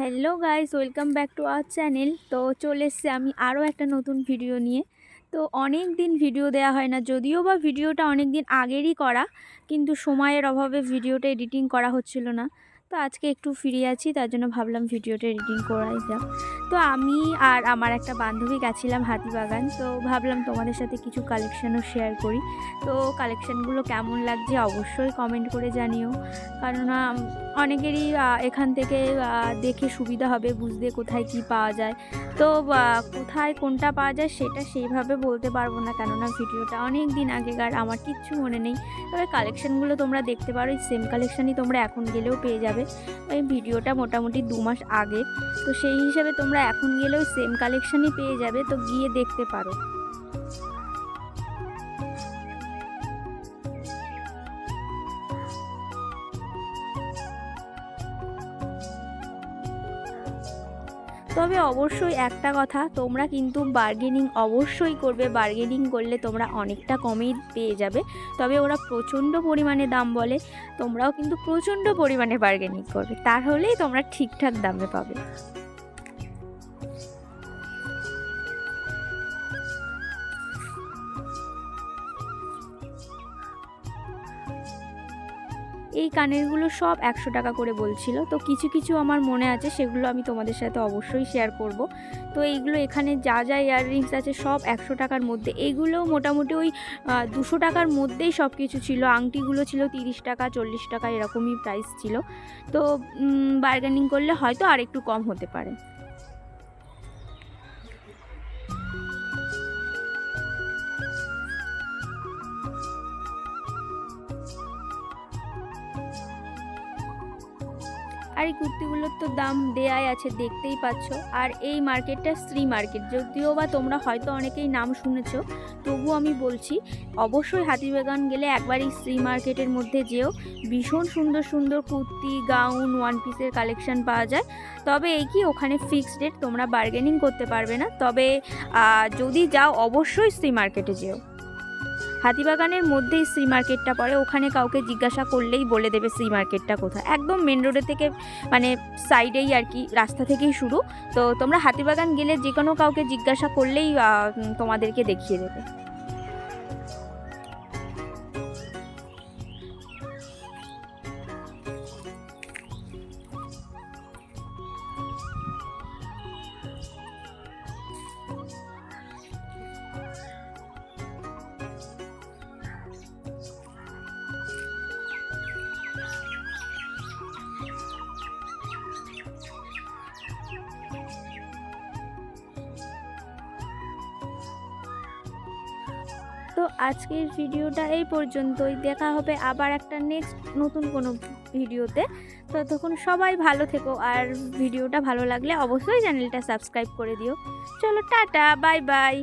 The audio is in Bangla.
Hello guys, welcome back to our channel. তো চলে এসছে আমি আরও একটা নতুন ভিডিও নিয়ে। তো অনেক দিন ভিডিও দেওয়া হয় না, যদিও বা ভিডিওটা অনেক দিন আগেরই করা, কিন্তু সময়ের অভাবে ভিডিওটা এডিটিং করা হচ্ছিল না। তো আজকে একটু ফ্রি আছি, তার জন্য ভাবলাম ভিডিওটা এডিটিং করাই যাক। তো আমি আর আমার একটা বান্ধবী গেছিলাম হাতিবাগান, তো ভাবলাম তোমাদের সাথে কিছু কালেকশানও শেয়ার করি। তো কালেকশানগুলো কেমন লাগছে অবশ্যই কমেন্ট করে জানিও। কেননা অনেকেরই এখান থেকে দেখে সুবিধা হবে, বুঝতে কোথায় কি পাওয়া যায়। তো কোথায় কোনটা পাওয়া যায় সেটা সেইভাবে বলতে পারব না, কেননা ভিডিওটা অনেক দিন আগেকার, আমার কিচ্ছু মনে নেই। তবে কালেকশানগুলো তোমরা দেখতে পারো, এই সেম কালেকশানই তোমরা এখন গেলেও পেয়ে যাবে। ওই ভিডিওটা মোটামুটি দু মাস আগে। তো সেই হিসাবে তোমরা এখন গেলেও সেম কালেকশানই পেয়ে যাবে। তো গিয়ে দেখতে পারো। তবে অবশ্যই একটা কথা, তোমরা কিন্তু বার্গেনিং অবশ্যই করবে। বার্গেনিং করলে তোমরা অনেকটা কমেই পেয়ে যাবে। তবে ওরা প্রচণ্ড পরিমাণে দাম বলে, তোমরাও কিন্তু প্রচণ্ড পরিমাণে বার্গেনিং করবে। তাহলেই তোমরা ঠিকঠাক দামে পাবে। এই কানেরগুলো সব একশো টাকা করে বলছিল। তো কিছু কিছু আমার মনে আছে, সেগুলো আমি তোমাদের সাথে অবশ্যই শেয়ার করব। তো এইগুলো এখানে যা যা ইয়াররিংস আছে সব একশো টাকার মধ্যে। এইগুলো মোটামুটি ওই দুশো টাকার মধ্যেই সব কিছু ছিল। আংটিগুলো ছিল তিরিশ টাকা, চল্লিশ টাকা এরকমই প্রাইস ছিল। তো বার্গেনিং করলে হয়তো আর একটু কম হতে পারে। আর এই কুর্তিগুলোর তো দাম দেয়াই আছে, দেখতেই পাচ্ছ। আর এই মার্কেটটা শ্রী মার্কেট, যদিও বা তোমরা হয়তো অনেকেই নাম শুনেছ তবু আমি বলছি, অবশ্যই হাতিবাগান গেলে একবার এই শ্রী মার্কেটের মধ্যে যেও। ভীষণ সুন্দর সুন্দর কুর্তি, গাউন ওয়ান পিসের কালেকশন পাওয়া যায়। তবে এই কি, ওখানে ফিক্সড রেট তোমরা বার্গেনিং করতে পারবে না। তবে যদি যাও, অবশ্যই শ্রী মার্কেটে যেও। হাতিবাগানের মধ্যেই শ্রী মার্কেটটা পড়ে। ওখানে কাউকে জিজ্ঞাসা করলেই বলে দেবে শ্রী মার্কেটটা কোথায়। একদম মেন রোডের থেকে মানে সাইডেই আর কি, রাস্তা থেকেই শুরু। তো তোমরা হাতিবাগান গেলে যে কোনো কাউকে জিজ্ঞাসা করলেই তোমাদেরকে দেখিয়ে দেবে। তো আজকের ভিডিওটা এই পর্যন্তই। দেখা হবে আবার একটা নেক্সট নতুন কোনো ভিডিওতে। ততক্ষণ সবাই ভালো থেকো আর ভিডিওটা ভালো লাগলে অবশ্যই চ্যানেলটা সাবস্ক্রাইব করে দিও। চলো টাটা বাই বাই